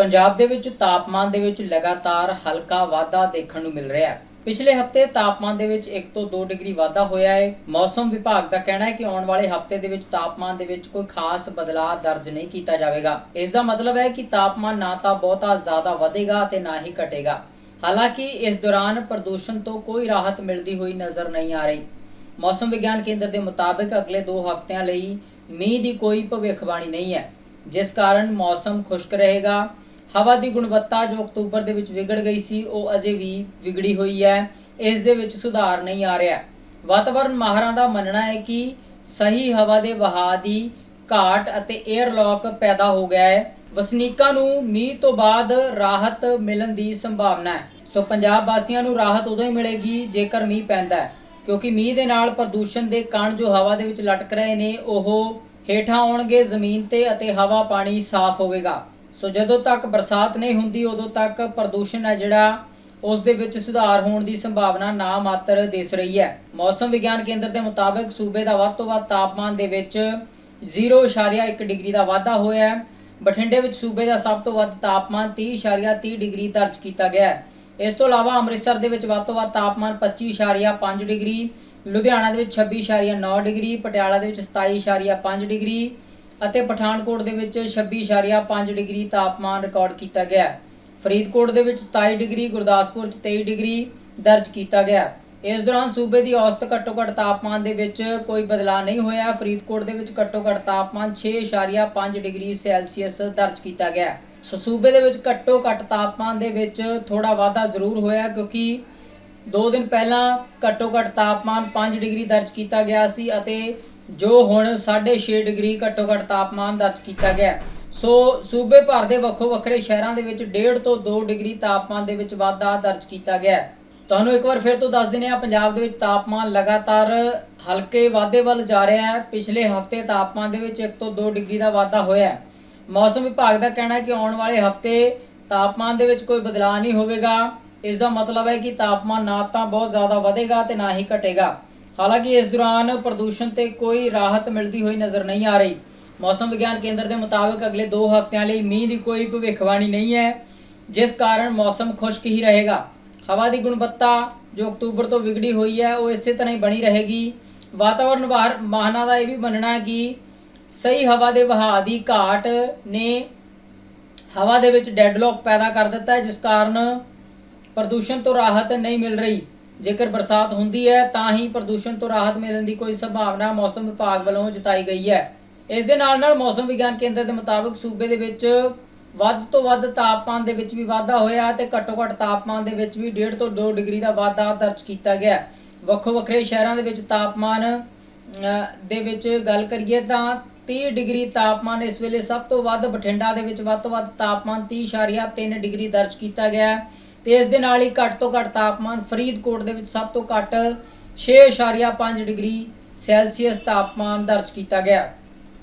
ਪੰਜਾਬ ਦੇ ਵਿੱਚ ਤਾਪਮਾਨ ਦੇ ਵਿੱਚ ਲਗਾਤਾਰ ਹਲਕਾ ਵਾਧਾ ਦੇਖਣ ਨੂੰ ਮਿਲ ਰਿਹਾ ਹੈ। ਪਿਛਲੇ ਹਫ਼ਤੇ ਤਾਪਮਾਨ ਦੇ ਵਿੱਚ 1 ਤੋਂ 2 ਡਿਗਰੀ ਵਾਧਾ ਹੋਇਆ ਹੈ। ਮੌਸਮ ਵਿਭਾਗ ਦਾ ਕਹਿਣਾ ਹੈ ਕਿ ਆਉਣ ਵਾਲੇ ਹਫ਼ਤੇ ਦੇ ਵਿੱਚ ਤਾਪਮਾਨ ਦੇ ਵਿੱਚ ਕੋਈ ਖਾਸ ਬਦਲਾਅ ਦਰਜ ਨਹੀਂ ਕੀਤਾ ਜਾਵੇਗਾ। ਇਸ ਦਾ ਮਤਲਬ ਹੈ ਕਿ ਤਾਪਮਾਨ ਨਾ ਤਾਂ ਬਹੁਤਾ ਜ਼ਿਆਦਾ ਵਧੇਗਾ ਤੇ ਨਾ ਹੀ ਘਟੇਗਾ। ਹਾਲਾਂਕਿ ਇਸ ਦੌਰਾਨ ਪ੍ਰਦੂਸ਼ਣ ਤੋਂ ਕੋਈ ਰਾਹਤ ਮਿਲਦੀ ਹੋਈ ਨਜ਼ਰ ਨਹੀਂ ਆ ਰਹੀ। ਮੌਸਮ ਵਿਗਿਆਨ ਕੇਂਦਰ ਦੇ ਮੁਤਾਬਕ ਅਗਲੇ 2 ਹਫ਼ਤਿਆਂ ਲਈ ਮੀਂਹ ਦੀ ਕੋਈ ਭਵਿੱਖਬਾਣੀ ਨਹੀਂ ਹੈ। ਜਿਸ ਕਾਰਨ ਮੌਸਮ ਖੁਸ਼ਕ ਰਹੇਗਾ ਹਵਾ ਦੀ ਗੁਣਵੱਤਾ ਜੋ ਅਕਤੂਬਰ ਦੇ ਵਿੱਚ ਵਿਗੜ ਗਈ ਸੀ, ਉਹ ਅਜੇ ਵੀ ਵਿਗੜੀ ਹੋਈ ਹੈ। ਇਸ ਦੇ ਵਿੱਚ ਸੁਧਾਰ ਨਹੀਂ ਆ ਰਿਹਾ। ਵਾਤਾਵਰਣ ਮਾਹਰਾਂ ਦਾ ਮੰਨਣਾ ਹੈ ਕਿ ਸਹੀ ਹਵਾ ਦੇ ਵਹਾਅ ਦੀ ਘਾਟ ਅਤੇ 에ਅਰਲੌਕ ਪੈਦਾ ਹੋ ਗਿਆ ਹੈ। ਵਸਨੀਕਾਂ ਨੂੰ ਮੀਂਹ ਤੋਂ ਬਾਅਦ ਰਾਹਤ ਮਿਲਣ ਦੀ ਸੰਭਾਵਨਾ ਹੈ। ਸੋ ਪੰਜਾਬ ਵਾਸੀਆਂ ਨੂੰ ਰਾਹਤ ਉਦੋਂ ਹੀ ਮਿਲੇਗੀ ਜੇਕਰ ਮੀਂਹ ਪੈਂਦਾ ਹੈ, ਕਿਉਂਕਿ ਮੀਂਹ ਦੇ ਨਾਲ ਪ੍ਰਦੂਸ਼ਣ ਦੇ ਕਣ ਜੋ ਹਵਾ ਦੇ ਵਿੱਚ ਲਟਕ ਰਹੇ ਨੇ, ਉਹ ਹੇਠਾਂ ਆਉਣਗੇ ਜ਼ਮੀਨ ਤੇ ਅਤੇ ਹਵਾ ਪਾਣੀ ਸਾਫ਼ ਹੋਵੇਗਾ। ਸੋ ਜਦੋਂ ਤੱਕ ਬਰਸਾਤ ਨਹੀਂ ਹੁੰਦੀ, ਉਦੋਂ ਤੱਕ ਪ੍ਰਦੂਸ਼ਣ ਹੈ ਜਿਹੜਾ, ਉਸ ਦੇ ਵਿੱਚ ਸੁਧਾਰ ਹੋਣ ਦੀ ਸੰਭਾਵਨਾ ਨਾ ਮਾਤਰ ਦਿਸ ਰਹੀ ਹੈ। ਮੌਸਮ ਵਿਗਿਆਨ ਕੇਂਦਰ ਦੇ ਮੁਤਾਬਕ ਸੂਬੇ ਦਾ ਵੱਧ ਤੋਂ ਵੱਧ ਤਾਪਮਾਨ ਦੇ ਵਿੱਚ 0.1 ਡਿਗਰੀ ਦਾ ਵਾਧਾ ਹੋਇਆ ਹੈ। ਬਠਿੰਡੇ ਵਿੱਚ ਸੂਬੇ ਦਾ ਸਭ ਤੋਂ ਵੱਧ ਤਾਪਮਾਨ 30.30 ਡਿਗਰੀ ਦਰਜ ਕੀਤਾ ਗਿਆ ਹੈ। ਇਸ ਤੋਂ ਇਲਾਵਾ ਅੰਮ੍ਰਿਤਸਰ ਦੇ ਵਿੱਚ ਵੱਧ ਤੋਂ ਵੱਧ ਤਾਪਮਾਨ 25.5 ਡਿਗਰੀ, ਲੁਧਿਆਣਾ ਦੇ ਵਿੱਚ 26.9 ਡਿਗਰੀ, ਪਟਿਆਲਾ ਦੇ ਵਿੱਚ 27.5 ਡਿਗਰੀ ਅਤੇ ਪਠਾਨਕੋਟ ਦੇ ਵਿੱਚ 26.5 ਡਿਗਰੀ ਤਾਪਮਾਨ ਰਿਕਾਰਡ ਕੀਤਾ ਗਿਆ ਫਰੀਦਕੋਟ ਦੇ ਵਿੱਚ 27 ਡਿਗਰੀ, ਗੁਰਦਾਸਪੁਰ 'ਚ 23 ਡਿਗਰੀ ਦਰਜ ਕੀਤਾ ਗਿਆ ਇਸ ਦੌਰਾਨ ਸੂਬੇ ਦੀ ਔਸਤ ਘੱਟੋ-ਘੱਟ ਤਾਪਮਾਨ ਦੇ ਵਿੱਚ ਕੋਈ ਬਦਲਾਅ ਨਹੀਂ ਹੋਇਆ। ਫਰੀਦਕੋਟ ਦੇ ਵਿੱਚ ਘੱਟੋ-ਘੱਟ ਤਾਪਮਾਨ 6.5 ਡਿਗਰੀ ਸੈਲਸੀਅਸ ਦਰਜ ਕੀਤਾ ਗਿਆ ਸੋ ਸੂਬੇ ਦੇ ਵਿੱਚ ਘੱਟੋ-ਘੱਟ ਤਾਪਮਾਨ ਦੇ ਵਿੱਚ ਥੋੜਾ ਵਾਧਾ ਜ਼ਰੂਰ ਹੋਇਆ ਕਿਉਂਕਿ 2 ਦਿਨ ਪਹਿਲਾਂ ਘੱਟੋ-ਘੱਟ ਤਾਪਮਾਨ 5 ਡਿਗਰੀ ਦਰਜ ਕੀਤਾ ਗਿਆ ਸੀ ਅਤੇ ਜੋ ਹੁਣ 6.5 ਡਿਗਰੀ ਘੱਟੋ-ਘੱਟ ਤਾਪਮਾਨ ਦਰਜ ਕੀਤਾ ਗਿਆ ਸੋ ਸੂਬੇ ਭਰ ਦੇ ਵੱਖੋ ਵੱਖਰੇ ਸ਼ਹਿਰਾਂ ਦੇ ਵਿੱਚ 1.5 ਤੋਂ 2 ਡਿਗਰੀ ਤਾਪਮਾਨ ਦੇ ਵਿੱਚ ਵਾਧਾ ਦਰਜ ਕੀਤਾ ਗਿਆ ਤੁਹਾਨੂੰ ਇੱਕ ਵਾਰ ਫਿਰ ਤੋਂ ਦੱਸ ਦਿੰਦੇ ਹਾਂ, ਪੰਜਾਬ ਦੇ ਵਿੱਚ ਤਾਪਮਾਨ ਲਗਾਤਾਰ ਹਲਕੇ ਵਾਧੇ ਵੱਲ ਜਾ ਰਿਹਾ ਹੈ। ਪਿਛਲੇ ਹਫ਼ਤੇ ਤਾਪਮਾਨ ਦੇ ਵਿੱਚ 1 ਤੋਂ 2 ਡਿਗਰੀ ਦਾ ਵਾਧਾ ਹੋਇਆ ਮੌਸਮ ਵਿਭਾਗ ਦਾ ਕਹਿਣਾ ਹੈ ਕਿ ਆਉਣ ਵਾਲੇ ਹਫ਼ਤੇ ਤਾਪਮਾਨ ਦੇ ਵਿੱਚ ਕੋਈ ਬਦਲਾਅ ਨਹੀਂ ਹੋਵੇਗਾ। ਇਸ ਦਾ ਮਤਲਬ ਹੈ ਕਿ ਤਾਪਮਾਨ ਨਾ ਤਾਂ ਬਹੁਤ ਜ਼ਿਆਦਾ ਵਧੇਗਾ ਤੇ ਨਾ ਹੀ ਘਟੇਗਾ। ਹਾਲਾਂਕਿ ਇਸ ਦੌਰਾਨ ਪ੍ਰਦੂਸ਼ਣ ਤੇ ਕੋਈ ਰਾਹਤ ਮਿਲਦੀ ਹੋਈ ਨਜ਼ਰ ਨਹੀਂ ਆ ਰਹੀ। ਮੌਸਮ ਵਿਗਿਆਨ ਕੇਂਦਰ ਦੇ ਮੁਤਾਬਕ ਅਗਲੇ 2 ਹਫ਼ਤਿਆਂ ਲਈ ਮੀਂਹ ਦੀ ਕੋਈ ਭਵਿੱਖਬਾਣੀ ਨਹੀਂ ਹੈ, ਜਿਸ ਕਾਰਨ ਮੌਸਮ ਖੁਸ਼ਕ ਹੀ ਰਹੇਗਾ। ਹਵਾ ਦੀ ਗੁਣਵੱਤਾ ਜੋ ਅਕਤੂਬਰ ਤੋਂ ਵਿਗੜੀ ਹੋਈ ਹੈ, ਉਹ ਇਸੇ ਤਰ੍ਹਾਂ ਹੀ ਬਣੀ ਰਹੇਗੀ। ਵਾਤਾਵਰਣ ਵਾਹਰ ਮਾਹਨਾ ਦਾ ਇਹ ਵੀ ਮੰਨਣਾ ਹੈ ਕਿ ਸਹੀ ਹਵਾ ਦੇ ਵਹਾਅ ਦੀ ਘਾਟ ਨੇ ਹਵਾ ਦੇ ਵਿੱਚ ਡੈਡਲੌਕ ਪੈਦਾ ਕਰ ਦਿੱਤਾ ਹੈ, ਜਿਸ ਕਾਰਨ ਪ੍ਰਦੂਸ਼ਣ ਤੋਂ ਰਾਹਤ ਨਹੀਂ ਮਿਲ ਰਹੀ। ਜੇਕਰ ਬਰਸਾਤ ਹੁੰਦੀ ਹੈ, ਤਾਂ ਹੀ ਪ੍ਰਦੂਸ਼ਣ ਤੋਂ ਰਾਹਤ ਮਿਲਣ ਦੀ ਕੋਈ ਸੰਭਾਵਨਾ ਮੌਸਮ ਵਿਭਾਗ ਵੱਲੋਂ ਜਤਾਈ ਗਈ ਹੈ। ਇਸ ਦੇ ਨਾਲ ਨਾਲ ਮੌਸਮ ਵਿਗਿਆਨ ਕੇਂਦਰ ਦੇ ਮੁਤਾਬਕ ਸੂਬੇ ਦੇ ਵਿੱਚ ਵੱਧ ਤੋਂ ਵੱਧ ਤਾਪਮਾਨ ਦੇ ਵਿੱਚ ਵੀ ਵਾਧਾ ਹੋਇਆ ਤੇ ਘੱਟੋ ਘੱਟ ਤਾਪਮਾਨ ਦੇ ਵਿੱਚ ਵੀ 1.5 ਤੋਂ 2 ਡਿਗਰੀ ਦਾ ਵਾਧਾ ਦਰਜ ਕੀਤਾ ਗਿਆ। ਵੱਖੋ ਵੱਖਰੇ ਸ਼ਹਿਰਾਂ ਦੇ ਵਿੱਚ ਤਾਪਮਾਨ ਦੇ ਵਿੱਚ ਗੱਲ ਕਰੀਏ ਤਾਂ 30 ਡਿਗਰੀ ਤਾਪਮਾਨ ਇਸ ਵੇਲੇ ਸਭ ਤੋਂ ਵੱਧ ਬਠਿੰਡਾ ਦੇ ਵਿੱਚ ਵੱਧ ਤੋਂ ਵੱਧ ਤਾਪਮਾਨ 30.3 ਡਿਗਰੀ ਦਰਜ ਕੀਤਾ ਗਿਆ। ਹੈ ਤੇ ਇਸ ਦੇ ਨਾਲ ਹੀ ਘੱਟ ਤੋਂ ਘੱਟ ਤਾਪਮਾਨ ਫਰੀਦਕੋਟ ਦੇ ਵਿੱਚ ਸਭ ਤੋਂ ਘੱਟ 6.5 ਡਿਗਰੀ ਸੈਲਸੀਅਸ ਤਾਪਮਾਨ ਦਰਜ ਕੀਤਾ ਗਿਆ।